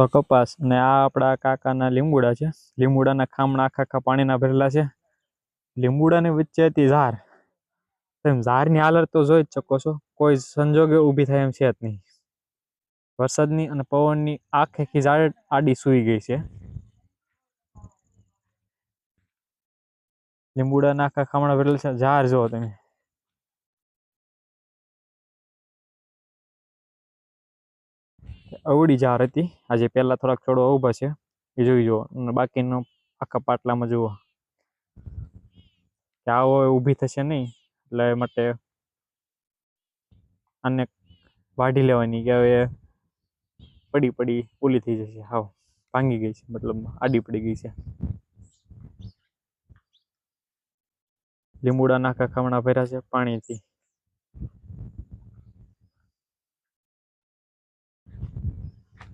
તો કપાસ અને આ આપણા કાકાના લીંબુડા છે. લીંબુડાના ખામણા આખા આખા પાણીના ભરેલા છે. લીંબુડાની વચ્ચે હતી ઝાર. એમ ઝારની હાલત તો જોઈ જ શકો છો. કોઈ સંજોગે ઊભી થાય એમ છે જ નહીં. વરસાદની અને પવનની આખે આખી ઝાડ આડી સૂઈ ગઈ છે. લીંબુડાના આખા ખામણા ભરેલા છે. ઝાર જુઓ તમે. અવળી ઝાર હતી. આજે પહેલાં થોડાક થોડો ઊભા છે. એ જોઈ જુઓ. અને બાકીનો આખા પાટલામાં જુઓ. કે આવો ઊભી થશે નહીં. એટલે એ માટે આને વાઢી લેવાની કે હવે પડી પડી ઓલી થઈ જશે. હાવ, ભાંગી ગઈ છે. મતલબ આડી પડી ગઈ છે. લીંબુડા નાખા ખમણા ભર્યા છે પાણીથી.